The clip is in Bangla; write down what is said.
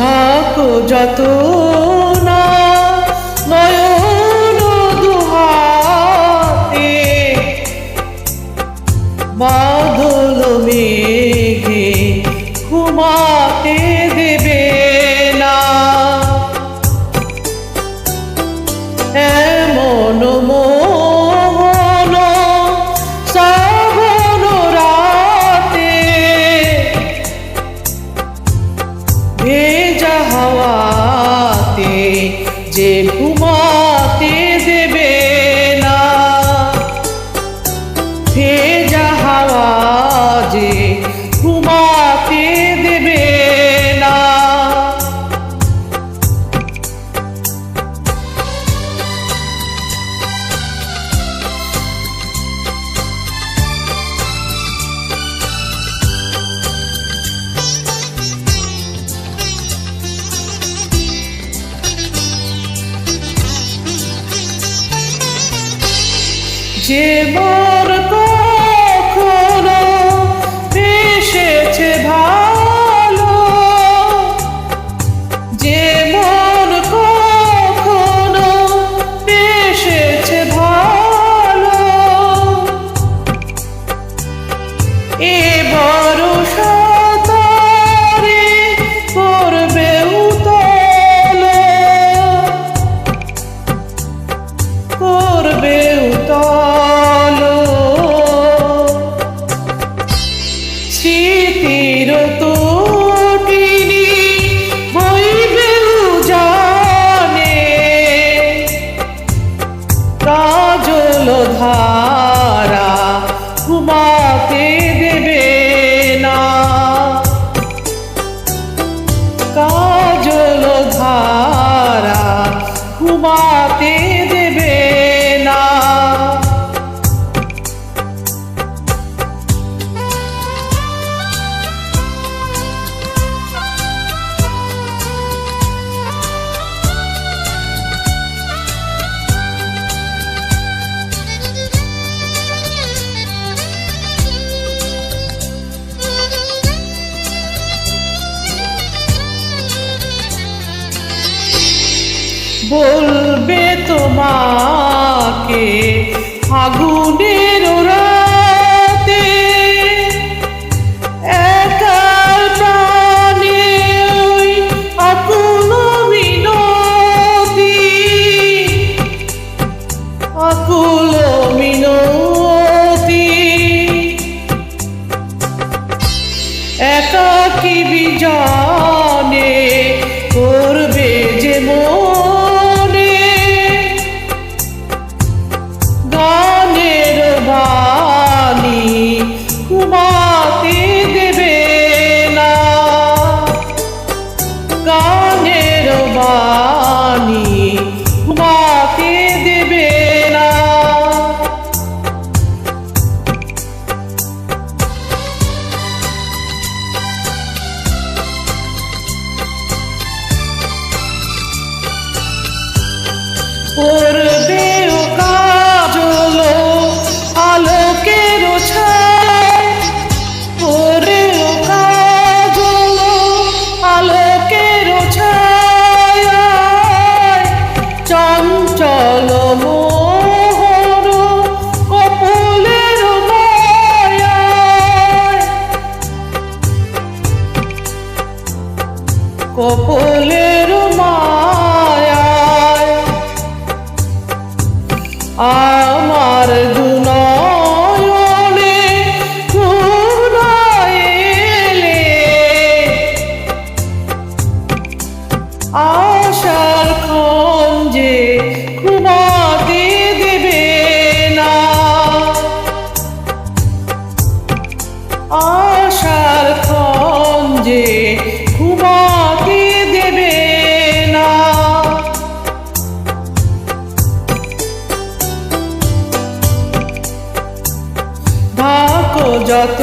ডাকো যত না নয়ন দুহাতে। বাদল মেঘে ঘুমাতে যে ঘুমাতে যে মোর কখনো বেসেছে ভালো, যে মন কখনো বেসেছে ভালো। এবার সাতারে করবে উতল, করবে বলবে তোমাকে ফাগুনের রাতে। একার প্রাণে ওই আকুল মিনতি আকুল মিনতি। একাকি বিজানে আমার যত